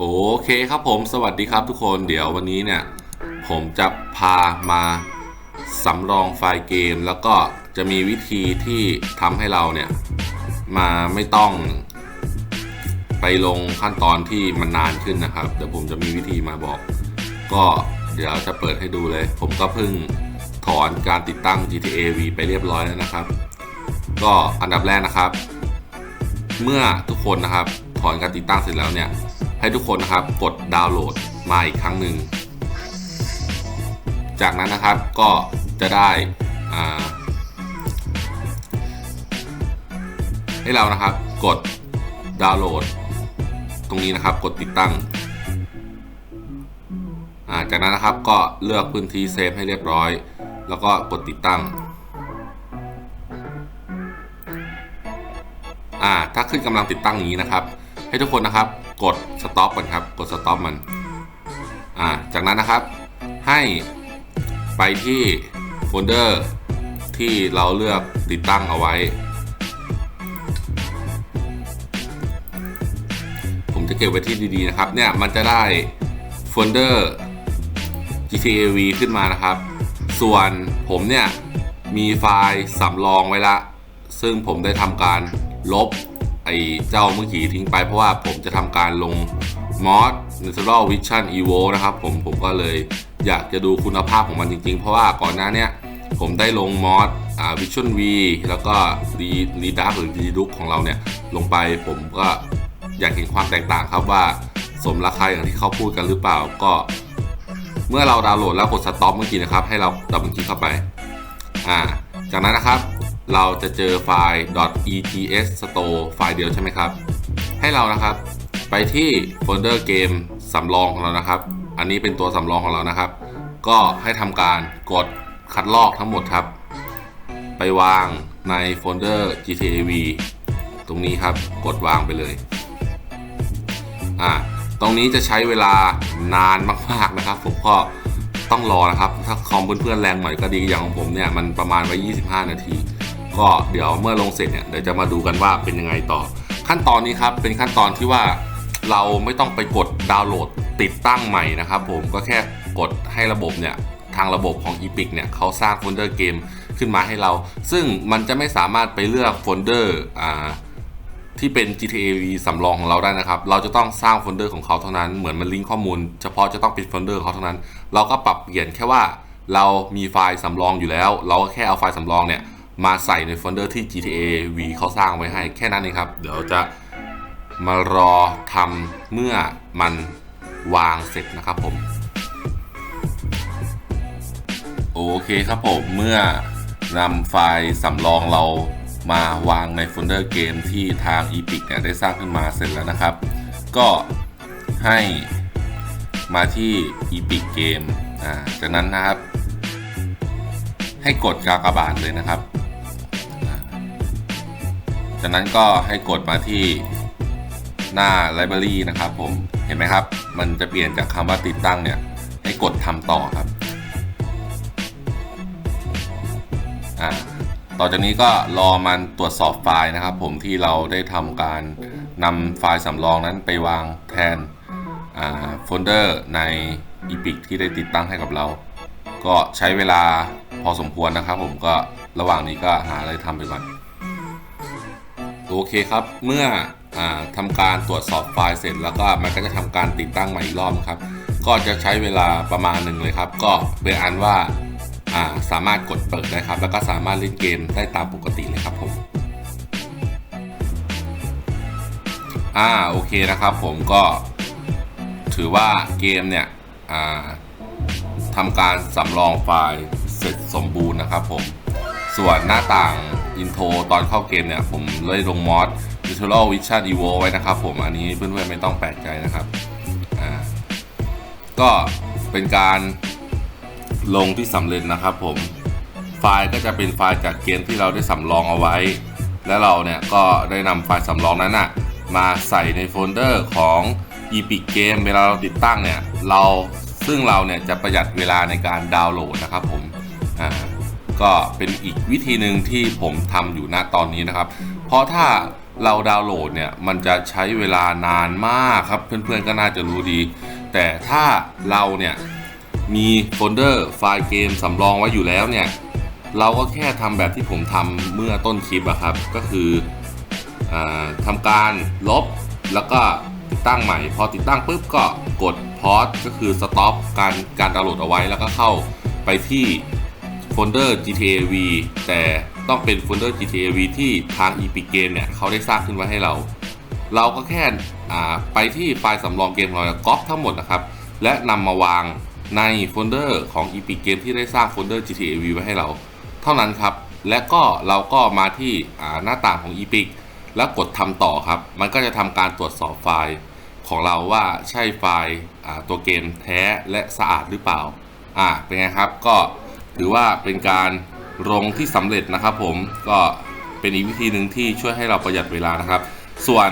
โอเคครับผมสวัสดีครับทุกคนเดี๋ยววันนี้เนี่ย ผมจะพามาสำรองไฟล์เกม แล้วก็จะมีวิธีที่ทำให้เราเนี่ยมาไม่ต้อง ไปลงขั้นตอนที่มันนานขึ้นนะครับ เดี๋ยวผมจะมีวิธีมาบอก ก็เดี๋ยวจะเปิดให้ดูเลย ผมก็เพิ่งถอนการติดตั้ง GTA V ไปเรียบร้อยแล้วนะครับ ก็อันดับแรกนะครับ เมื่อทุกคนนะครับถอนการติดตั้งเสร็จแล้วเนี่ย ให้ทุกคนนะครับกดดาวน์โหลดมาอีกครั้งหนึ่ง จากนั้นนะครับก็จะได้ให้เรานะครับกดดาวน์โหลด ตรงนี้นะครับกดติดตั้งาจากนั้นนะครับก็เลือกพื้นที่เซฟให้เรียบร้อย แล้วก็กดติดตั้งอ่าถ้าขึ้นกำลังติดตั้งอย่างนี้นะครับ ให้ทุกคนนะครับ กดสต็อปก่อนครับ กดสต็อปมัน อ่า จากนั้นนะครับ ให้ไปที่โฟลเดอร์ที่เราเลือกติดตั้งเอาไว้ ผมจะเก็บไว้ที่ดีๆนะครับ เนี่ย มันจะได้โฟลเดอร์ GTA V ขึ้นมานะครับ ส่วนผมเนี่ย มีไฟล์สำรองไว้ละ ซึ่งผมได้ทำการลบ ไอ้เจ้าเมื่อกี้ทิ้งไปเพราะว่าผมจะทำการลงมอส Natural Vision Evo นะครับผมผมก็เลยอยากจะดูคุณภาพของมันจริงๆ เพราะว่าก่อนหน้าเนี้ยผมได้ลงมอสอ่า Vision V แล้วก็ D D Dark หรือ D Duke ของเราเนี่ยลงไปผมก็อยากเห็นความแตกต่างครับว่าสมราคาอย่างที่เขาพูดกันหรือเปล่าก็ เมื่อเราดาวน์โหลดแล้วกดสต็อปเมื่อกี้นะครับ ให้เราดับเบิลคลิกเข้าไป อ่า จากนั้นนะครับ เราจะเจอไฟล์ .ets store ไฟล์เดียวใช่ไหมครับ ให้เรานะครับ ไปที่โฟลเดอร์เกมสำรองของเรานะครับ อันนี้เป็นตัวสำรองของเรานะครับ ก็ให้ทำการกดคัดลอกทั้งหมดครับ ไปวางในโฟลเดอร์ GTA V ตรงนี้ครับ กดวางไปเลย อ่า ตรงนี้จะใช้เวลานานมากๆนะครับ ผมก็ต้องรอนะครับ ถ้าคอมเพื่อนๆแรงหน่อยก็ดีอย่างของผมเนี่ย มันประมาณไว้ 25 นาที ก็เดี๋ยวเมื่อลงเสร็จเนี่ยเดี๋ยวจะมาดูกันว่าเป็นยังไงต่อ ขั้นตอนนี้ครับเป็นขั้นตอนที่ว่าเราไม่ต้องไปกดดาวน์โหลดติดตั้งใหม่นะครับ ผมก็แค่กดให้ระบบเนี่ยทางระบบของ Epic เนี่ยเขาสร้างโฟลเดอร์เกมขึ้นมาให้เรา ซึ่งมันจะไม่สามารถไปเลือกโฟลเดอร์ที่เป็น GTA V สำรองของเราได้นะครับ เราจะต้องสร้างโฟลเดอร์ของเขาเท่านั้น เหมือนมันลิงก์ข้อมูล เฉพาะจะต้องปิดโฟลเดอร์เขาเท่านั้น เราก็ปรับเปลี่ยนแค่ว่าเรามีไฟล์สำรองอยู่แล้ว เราก็แค่เอาไฟล์สำรองเนี่ย มาใส่ในโฟลเดอร์ที่ GTA V เขาสร้างไว้ให้แค่นั้นเองครับ เดี๋ยวจะมารอทำเมื่อมันวางเสร็จนะครับผม โอเคครับผมเมื่อนำไฟล์สำรองเรามาวางในโฟลเดอร์เกมที่ทาง Epic เนี่ยได้สร้างขึ้นมาเสร็จแล้วนะครับ ก็ให้มาที่ Epic Game อ่าจากนั้นนะครับ ให้กดกากบาทเลยนะครับ จากนั้นก็ให้กดมาที่หน้า Library นะครับผมเห็นไหมครับ มันจะเปลี่ยนจากคำว่าติดตั้งเนี่ยให้กดทำต่อครับอ่าต่อจากนี้ก็รอมันตรวจสอบไฟล์นะครับ ผมที่เราได้ทำการนำไฟล์สำรองนั้นไปวางแทนโฟลเดอร์ใน Epic ที่ได้ติดตั้งให้กับเรา ก็ใช้เวลาพอสมควรนะครับ ผมก็ระหว่างนี้ก็หาอะไรทำไปก่อน โอเคครับ เมื่ออทำการตรวจสอบไฟล์เสร็จแล้วก็มันก็จะทำการติดตั้งใหม่อีกรอบนะครับ ก็จะใช้เวลาประมาณหนึ่งเลยครับ ก็เป็นอันว่าาสามารถกดเปิดได้ครับ แล้วก็สามารถเล่นเกมได้ตามปกติเลยครับผมอ่าโอเคนะครับผมก็ถือว่าเกมเนี่ยทำการสำรองไฟล์เสร็จสมบูรณ์นะครับผม ส่วนหน้าต่างอินโทรตอนเข้าเกมเนี่ย ผมเลยลงมอส Natural Vision Evo ไว้นะครับผมอันนี้เพื่อนๆไม่ต้องแปลกใจนะครับอ่าก็เป็นการลงที่สำเร็จนะครับผมไฟล์ก็จะเป็นไฟล์จากเกมที่เราได้สำรองเอาไว้ แล้วเราเนี่ยก็ได้นำไฟล์สำรองนั้นนะมาใส่ในโฟลเดอร์ของ Epic Game เวลาเราติดตั้งเนี่ยเราซึ่งเราเนี่ยจะประหยัดเวลาในการดาวน์โหลดนะครับผมอ่า ก็เป็นอีกวิธีหนึ่งที่ผมทำอยู่ณตอนนี้นะครับ เพราะถ้าเราดาวน์โหลดเนี่ยมันจะใช้เวลานานมากครับ เพื่อนๆก็น่าจะรู้ดี แต่ถ้าเราเนี่ยมีโฟลเดอร์ไฟล์เกมสำรองไว้อยู่แล้วเนี่ยเราก็แค่ทำแบบที่ผมทำเมื่อต้นคลิปอะครับ ก็คืออทำการลบแล้วก็ติดตั้งใหม่ พอติดตั้งปุ๊บก็กดพอ s ก็คือ stop การการดาวน์โหลดเอาไว้แล้วก็เข้าไปที่ โฟลเดอร์ GTA V แต่ต้องเป็นโฟลเดอร์ GTA V ที่ทาง Epic Game เนี่ยเขาได้สร้างขึ้นไว้ให้เรา เราก็แค่ไปที่ไฟล์สำรองเกมของเราก๊อปทั้งหมดนะครับ และนำมาวางในโฟลเดอร์ของ Epic Game ที่ได้สร้างโฟลเดอร์ GTA V ไว้ให้เรา เท่านั้นครับ และก็เราก็มาที่หน้าต่างของ Epic แล้วกดทำต่อครับ มันก็จะทำการตรวจสอบไฟล์ของเราว่าใช่ไฟล์ตัวเกมแท้และสะอาดหรือเปล่า อ่าเป็นไงครับก็ ถือว่าเป็นการลงที่สำเร็จนะครับ ผมก็เป็นอีกวิธีหนึ่งที่ช่วยให้เราประหยัดเวลานะครับ ส่วน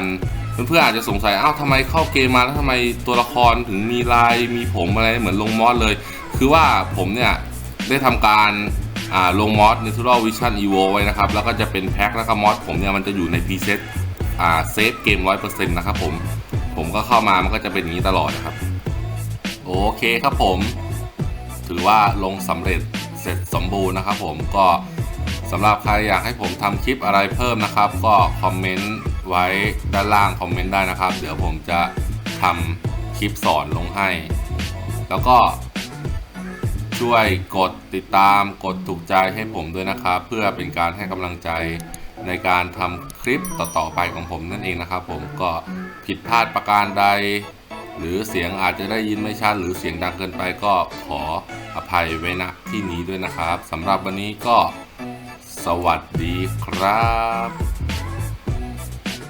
เพื่อนๆอาจจะสงสัยอ้าวทำไมเข้าเกมมาแล้วทำไมตัวละครถึงมีลายมีผมอะไรเหมือนลงมอสเลย คือว่าผมเนี่ยได้ทำการาลงมอส Natural Vision Evo ไว้นะครับ แล้วก็จะเป็นแพ็คแล้วก็มอสผมเนี่ยมันจะอยู่ใน preset เซฟเกม 100%นะครับผม ผมก็เข้ามามันก็จะเป็นอย่างนี้ตลอดนะครับ โอเคครับผม ถือว่าลงสำเร็จ เสร็จสมบูรณ์นะครับผมก็สำหรับใครอยากให้ผมทำคลิปอะไรเพิ่มนะครับ ก็คอมเมนต์ไว้ด้านล่างคอมเมนต์ได้นะครับ เดี๋ยวผมจะทำคลิปสอนลงให้ แล้วก็ช่วยกดติดตามกดถูกใจให้ผมด้วยนะครับ เพื่อเป็นการให้กำลังใจในการทำคลิปต่อๆไปของผมนั่นเองนะครับ ผมก็ผิดพลาดประการใด หรือเสียงอาจจะได้ยินไม่ชัดหรือเสียงดังเกินไปก็ขออภัยไว้นะที่นี้ด้วยนะครับสำหรับวันนี้ก็สวัสดีครับ